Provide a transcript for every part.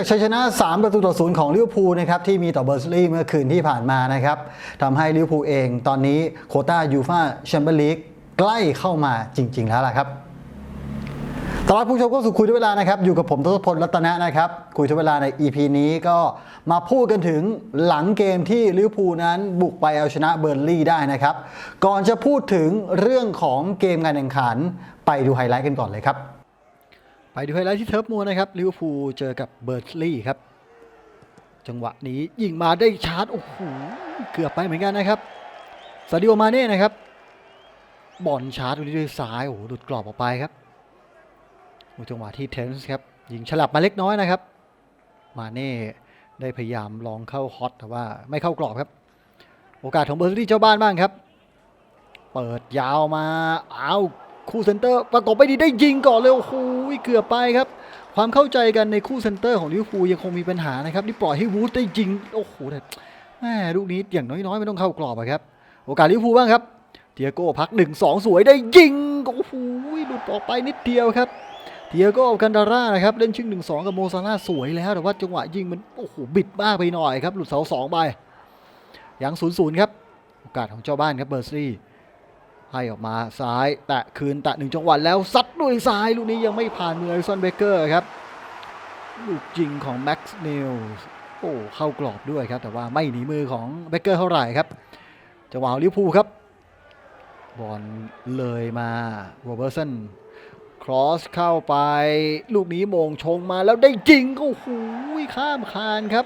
จากชัยชนะ 3 ประตูต่อศูนย์ของลิเวอร์พูลนะครับที่มีต่อเบอร์ซลีเมื่อคืนที่ผ่านมานะครับทำให้ลิเวอร์พูลเองตอนนี้โคต้ายูฟาแชมเปี้ยนลีกใกล้เข้ามาจริง ๆ แล้วล่ะครับตลอดผู้ชมก็สู่คุยทุกเวลานะครับ อยู่กับผมทศพลรัตนะนะครับ คุยทุกเวลาใน EP นี้ก็มาพูดกันถึงหลังเกมที่ลิเวอร์พูลนั้นบุกไปเอาชนะเบอร์ลี่ได้นะครับ ก่อนจะพูดถึงเรื่องของเกมการแข่งขันไปดูไฮไลท์กันก่อนเลยครับ ไปดูไฮไลท์ที่เทิร์ฟมัวนะครับลิเวอร์พูลเจอกับเบิร์ดลีย์ครับ จังหวะนี้ยิงมาได้ชาร์จโอ้โหเกือบไปเหมือนกันนะครับซาดิโอมาเน่นะครับบอลชาร์จด้วยซ้ายโอ้โหหลุดกรอบออกไปครับโอ้จังหวะที่เทนส์ครับยิงฉลับมาเล็กน้อยนะครับ มาเน่ได้พยายามลองเข้าฮอตแต่ว่าไม่เข้ากรอบครับ โอกาสของเบอร์ลี่เจ้าบ้านบ้างครับ เปิดยาวมาอ้าว คู่เซนเตอร์ประกบไปดีได้ยิงก่อนเลยโอ้โหเกือบไปครับ ความเข้าใจกันในคู่เซนเตอร์ของลิเวอร์พูลยังคงมีปัญหานะครับนี่ปล่อยให้วูดได้ยิงโอ้โหแต่แม่ลูกนี้อย่างน้อยๆ ไม่ต้องเข้ากรอบอะครับโอกาสลิเวอร์พูลบ้างครับเทียโก้พัก1-2สองสวยได้ยิงโอ้โหหลุดออกไปนิดเดียวครับเทียโก้กันดาร่านะครับเล่นชิงหนึ่ง1-2กับโมซาร่าสวยแล้วแต่ว่าจังหวะยิงมันโอ้โหบิดมากไปหน่อยครับหลุดเสาสองไปยัง0-0ครับโอกาสของเจ้าบ้านครับเบอร์ซี่ ให้ออกมาซ้ายแตะคืนแตะหนึ่งจังหวะแล้วซัดด้วยซ้ายลูกนี้ยังไม่ผ่านมืออลิซอนเบเกอร์ครับ ลูกจริงของแม็กซ์เนลโอ้เข้ากรอบด้วยครับ แต่ว่าไม่หนีมือของเบเกอร์เท่าไหร่ครับจังหวะลิเวอร์พูครับ บอลเลยมาโรเบอร์สันครอสเข้าไป ลูกนี้มงชงมาแล้วได้จริงโอ้โหข้ามคานครับ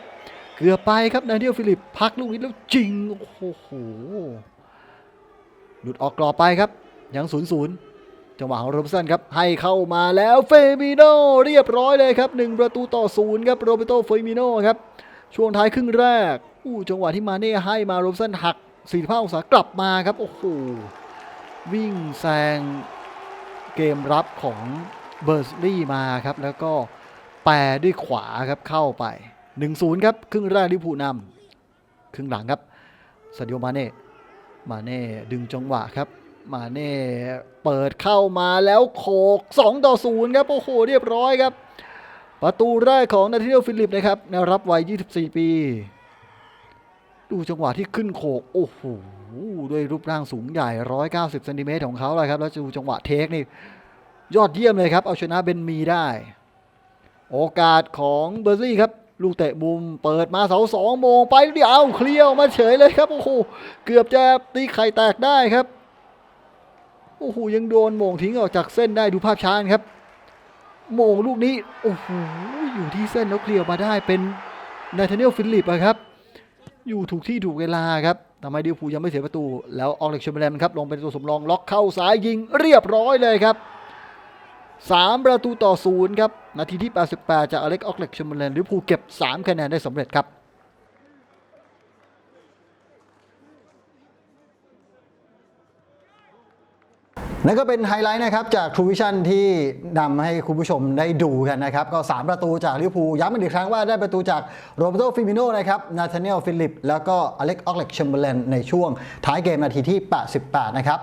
เกือบไปครับนาเดียลฟิลิปพักลูกนี้แล้วจริงโอ้โห หลุดออกกรอบไปครับ ยังศูนย์ศูนย์จังหวะของโรบิสันครับ ให้เข้ามาแล้วเฟมิโนเรียบร้อยเลยครับหนึ่งประตูต่อศูนย์ครับโรเบโตเฟมิโนครับ ช่วงท้ายครึ่งแรก อู้จังหวะที่มาเน่ให้มาโรบิสันหัก45องศากลับมาครับ โอ้โห วิ่งแซงเกมรับของเบอร์สลี่มาครับ แล้วก็แปรด้วยขวาครับเข้าไป 1-0 ครับ ครึ่งแรกลิเวอร์พูลนำครึ่งหลังครับซาดิโอมาเน่ มาเน่ดึงจังหวะครับ มาเน่เปิดเข้ามาแล้วโขก2ต่อ0ครับโอ้โหเรียบร้อยครับ ประตูแรกของนาทิโอฟิลิปนะครับแนวรับวัย 24 ปี ดูจังหวะที่ขึ้นโขกโอ้โหด้วยรูปร่างสูงใหญ่ 190เซนติเมตรของเขาเลยครับแล้วดูจังหวะเทคนี่ยอดเยี่ยมเลยครับ เอาชนะเบนมีได้ โอกาสของเบอร์ซี่ครับ ลูกเตะมุมเปิดมาเสาสองโมงไปเดี๋ยวเอาเคลียร์ออกมาเฉยเลยครับโอ้โหเกือบจะตีไข่แตกได้ครับโอ้โหยังโดนโมงทิ้งออกจากเส้นได้ดูภาพช้าครับ โมงลูกนี้โอ้โหอยู่ที่เส้นแล้วเคลียร์มาได้เป็นนาธาเนลฟิลิปอะครับ อยู่ถูกที่ถูกเวลาครับทำไมดิวพูยังไม่เสียประตู แล้วออกเล็กชมเบรมครับลงเป็นตัวสำรองล็อกเข้าซ้ายยิงเรียบร้อยเลยครับ 3 ประตูต่อศูนย์ครับ นาทีที่ 88 จากอเล็กออกเล็กชมเบรมลิเวอร์พูลเก็บ 3 คะแนนได้สำเร็จครับ นั่นก็เป็นไฮไลท์นะครับจาก True Vision ที่นำให้คุณผู้ชมได้ดูกันนะครับ ก็ 3 ประตูจากลิเวอร์พูลย้ำอีกครั้งว่าได้ประตูจากโรเบโตฟิมิโนนะครับนาธาเนียลฟิลิป แล้วก็อเล็กออกเล็กแชมเบอร์เลนในช่วงท้ายเกมนาทีที่ 88 นะครับ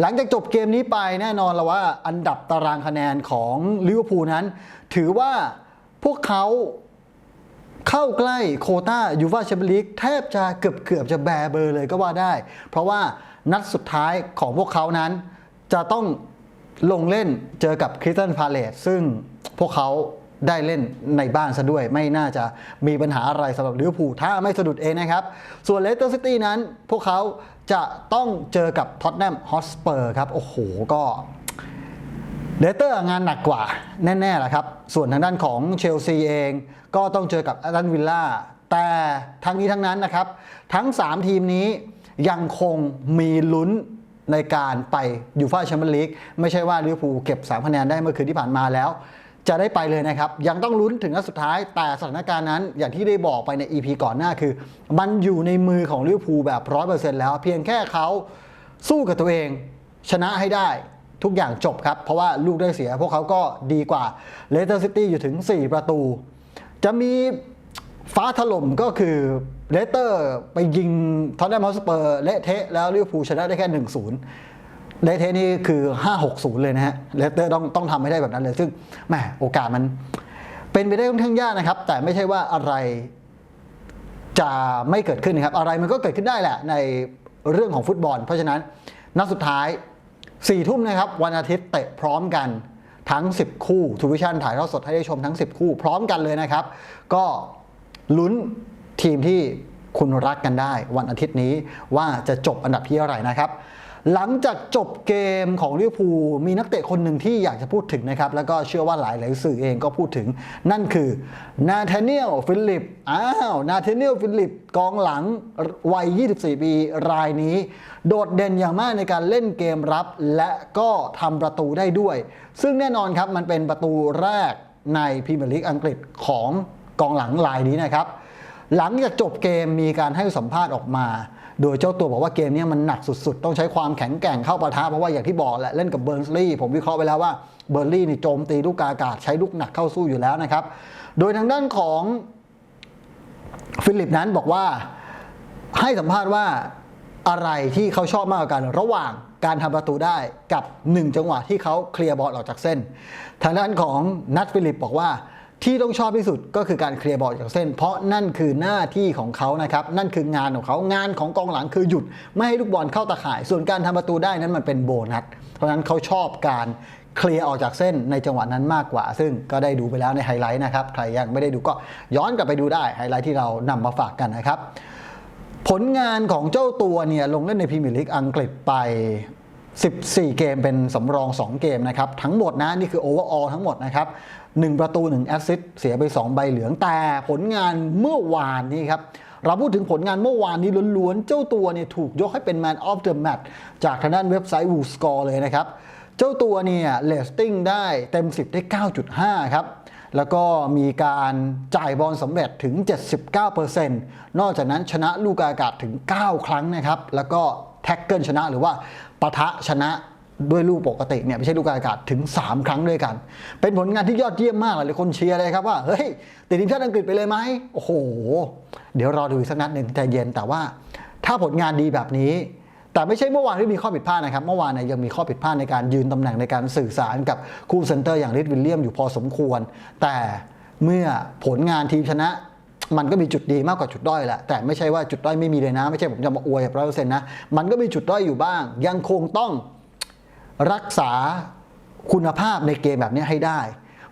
หลังจากจบเกมนี้ไปแน่นอนแล้วว่าอันดับตารางคะแนนของลิเวอร์พูลนั้น ถือว่าพวกเขาเข้าใกล้โคต้ายูฟาแชมเปี้ยนลีกแทบจะเกือบเกือบจะแบเบอร์เลยก็ว่าได้ เพราะว่านัดสุดท้ายของพวกเขานั้น จะต้องลงเล่นเจอกับคริสตันพาเลตซึ่งพวกเขาได้เล่นในบ้านซะด้วย ไม่น่าจะมีปัญหาอะไรสำหรับลิเวอร์พูลถ้าไม่สะดุดเองนะครับ ส่วนเลสเตอร์ซิตี้นั้น พวกเขาจะต้องเจอกับท็อตแนมฮอสเปอร์ครับ โอ้โห ก็เลสเตอร์งานหนักกว่า แน่ๆแหละครับ ส่วนทางด้านของเชลซีเอง ก็ต้องเจอกับแอตตันวิลล่าแต่ทั้งนี้ทั้งนั้นนะครับ ทั้ง 3 ทีมนี้ยังคงมีลุ้น ในการไปยูฟ่าแชมเปี้ยนลีกไม่ใช่ว่าลิเวอร์พูลเก็บ3คะแนนได้เมื่อคืนที่ผ่านมาแล้ว จะได้ไปเลยนะครับ ยังต้องลุ้นถึงนัดสุดท้าย แต่สถานการณ์นั้นอย่างที่ได้บอกไปใน EP ก่อนหน้าคือ มันอยู่ในมือของลิเวอร์พูลแบบร้อยเปอร์เซ็นต์แล้ว เพียงแค่เขาสู้กับตัวเอง ชนะให้ได้ทุกอย่างจบครับ เพราะว่าลูกได้เสียพวกเขาก็ดีกว่าเลสเตอร์ซิตี้อยู่ถึง 4 ประตู จะมี ฟ้าถล่มก็คือเลสเตอร์ไปยิงทอตแนมฮอสเปอร์เละเทะแล้วลิเวอร์พูลชนะได้แค่ 1-0เลสเทะนี่คือ 5-6-0 เลยนะฮะเลสเตอร์ต้องต้องทำให้ได้แบบนั้นเลย ซึ่งแหมโอกาสมันเป็นไปได้ค่อนข้างยากนะครับ แต่ไม่ใช่ว่าอะไรจะไม่เกิดขึ้นนะครับ อะไรมันก็เกิดขึ้นได้แหละในเรื่องของฟุตบอล เพราะฉะนั้นนัดสุดท้าย4ี่ทุ่มนะครับ วันอาทิตย์เตะพร้อมกันทั้ง 10 คู่ทูวิชั่นถ่ายทอดสดให้ได้ชมทั้ง 10 คู่พร้อมกันเลยนะครับ ก็ ลุ้นทีมที่คุณรักกันได้วันอาทิตย์นี้ว่าจะจบอันดับที่เท่าไหร่นะครับ หลังจากจบเกมของลิเวอร์พูลมีนักเตะคนหนึ่งที่อยากจะพูดถึงนะครับ แล้วก็เชื่อว่าหลายหลายๆสื่อเองก็พูดถึง นั่นคือนาธาเนียลฟิลิปอ้าวนาธาเนียลฟิลิปกองหลังวัย 24 ปีรายนี้ โดดเด่นอย่างมากในการเล่นเกมรับ และก็ทำประตูได้ด้วย ซึ่งแน่นอนครับมันเป็นประตูแรกในพรีเมียร์ลีกอังกฤษของ กองหลังรายนี้นะครับ หลังจากจบเกมมีการให้สัมภาษณ์ออกมา โดยเจ้าตัวบอกว่าเกมนี้มันหนักสุดๆ ต้องใช้ความแข็งแกร่งเข้าปะทะเพราะว่าอย่างที่บอกแหละเล่นกับเบิร์นสลีย์ผมวิเคราะห์ไปแล้วว่าเบิร์นลีย์นี่โจมตีลูกกาอากาศใช้ลูกหนักเข้าสู้อยู่แล้วนะครับ โดยทางด้านของฟิลิปนั้นบอกว่าให้สัมภาษณ์ว่าอะไรที่เขาชอบมากกว่ากัน ระหว่างการทำประตูได้กับ 1 จังหวะที่เขาเคลียร์บอลออกจากเส้น ทางด้านของนัทฟิลิปบอกว่า ที่ต้องชอบที่สุดก็คือการเคลียร์บอลจากเส้น เพราะนั่นคือหน้าที่ของเขานะครับ นั่นคืองานของเขางานของกองหลังคือหยุด ไม่ให้ลูกบอลเข้าตาข่าย ส่วนการทำประตูได้นั้นมันเป็นโบนัส เพราะนั้นเขาชอบการเคลียร์ออกจากเส้นในจังหวะนั้นมากกว่า ซึ่งก็ได้ดูไปแล้วในไฮไลท์นะครับ ใครยังไม่ได้ดูก็ย้อนกลับไปดูได้ไฮไลท์ที่เรานำมาฝากกันนะครับ ผลงานของเจ้าตัวเนี่ยลงเล่นในพรีเมียร์ลีกอังกฤษไป 14 เกมเป็นสำรอง 2 เกมนะครับ ทั้งหมดนะ นี่คือโอเวอร์ออลทั้งหมดนะครับ 1 ประตู 1 แอสซิสต์เสียไป 2 ใบเหลืองแต่ผลงานเมื่อวานนี้ครับ เราพูดถึงผลงานเมื่อวานนี้ล้วนๆ เจ้าตัวเนี่ยถูกยกให้เป็น Man of the Match จากทางด้านเว็บไซต์ w o o Score เลยนะครับ เจ้าตัวเนี่ยเลสติ้งได้เต็ม 10 ได้ 9.5 ครับแล้วก็มีการจ่ายบอลสำเร็จถึง 79%นอกจากนั้นชนะลูกอากาศถึง 9 ครั้งนะครับ แล้วก็ แท็กเกิลชนะ หรือว่าปะทะชนะด้วยลูกปกติเนี่ยไม่ใช่ลูกอากาศถึง 3 ครั้งด้วยกัน เป็นผลงานที่ยอดเยี่ยมมากเลยคนเชียร์เลยครับว่าเฮ้ยติดทีมชาติอังกฤษไปเลยไหมโอ้โห เดี๋ยวรอดูอีกสักนัดหนึ่งใจเย็นแต่ว่าถ้าผลงานดีแบบนี้ แต่ไม่ใช่เมื่อวานที่มีข้อผิดพลาดนะครับ เมื่อวานเนี่ยยังมีข้อผิดพลาดในการยืนตำแหน่งในการสื่อสารกับคู่เซนเตอร์อย่างริดวิลเลียมอยู่พอสมควร แต่เมื่อผลงานทีมชนะ มันก็มีจุดดีมากกว่าจุดด้อยแหละแต่ไม่ใช่ว่าจุดด้อยไม่มีเลยนะ ไม่ใช่ผมจะมาอวยร้อยเปอร์เซ็นต์นะ มันก็มีจุดด้อยอยู่บ้าง ยังคงต้องรักษาคุณภาพในเกมแบบนี้ให้ได้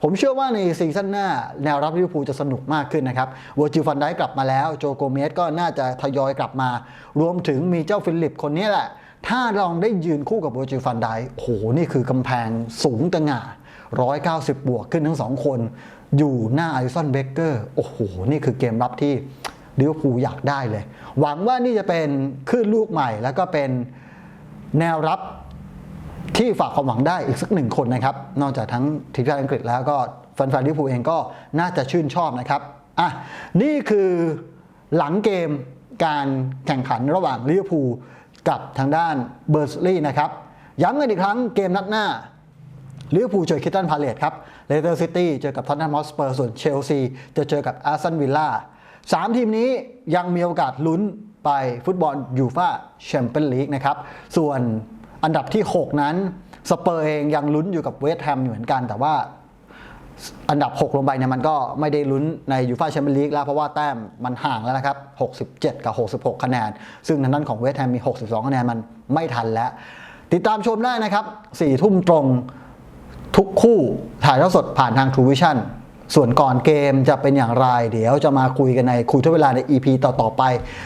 ผมเชื่อว่าในซีซั่นหน้า แนวรับลิเวอร์พูลจะสนุกมากขึ้นนะครับวอร์จิลฟันได้กลับมาแล้ว โจโกเมสก็น่าจะทยอยกลับมา รวมถึงมีเจ้าฟิลิปคนนี้แหละ ถ้าลองได้ยืนคู่กับวอร์จิลฟันได้โหนี่คือกำแพงสูงตะหง่า190 บวกขึ้นทั้งสองคน อยู่หน้าอลิสันเบเกอร์โอ้โห นี่คือเกมรับที่ลิเวอร์พูลอยากได้เลย หวังว่านี่จะเป็นคลื่นลูกใหม่ แล้วก็เป็นแนวรับที่ฝากความหวังได้อีกสักหนึ่งคนนะครับ นอกจากทั้งทีมชาติอังกฤษแล้วก็แฟนๆลิเวอร์พูลเองก็น่าจะชื่นชอบนะครับอะนี่คือหลังเกมการแข่งขันระหว่างลิเวอร์พูลกับทางด้านเบอร์สลีย์นะครับ ย้ำกันอีกครั้งเกมนัดหน้า ลิเวอร์พูลเจอคิตตันพาเลตครับเลสเตอร์ซิตี้เจอกับท็อตแนมฮอสเปอร์ส่วนเชลซีจะเจอกับอาร์ซันวิลล่าสามทีมนี้ยังมีโอกาสลุ้นไปฟุตบอลยูฟ่าแชมเปี้ยนลีกนะครับ ส่วนอันดับที่ 6 นั้นสเปอร์เองยังลุ้นอยู่กับเวสต์แฮมอยู่เหมือนกันแต่ว่าอันดับ 6 ลงไปเนี่ยมันก็ไม่ได้ลุ้นในยูฟ่าแชมเปี้ยนลีกแล้วเพราะว่าแต้มมันห่างแล้วนะครับ 67 กับ 66 คะแนน ซึ่งทางด้านของเวสต์แฮมมี 62 คะแนนมันไม่ทันแล้ว ติดตามชมได้นะครับ4ทุ่มตรง ทุกคู่ถ่ายทอดสดผ่านทาง True Vision ส่วนก่อนเกมจะเป็นอย่างไร เดี๋ยวจะมาคุยกันในคุยทวเวลาใน EP ต่อ ๆ ไป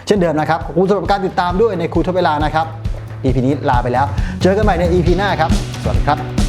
เช่นเดิมนะครับขอบคุณสำหรับการติดตามด้วยในคุยทวเวลานะครับ EP นี้ลาไปแล้ว เจอกันใหม่ใน EP หน้าครับ สวัสดีครับ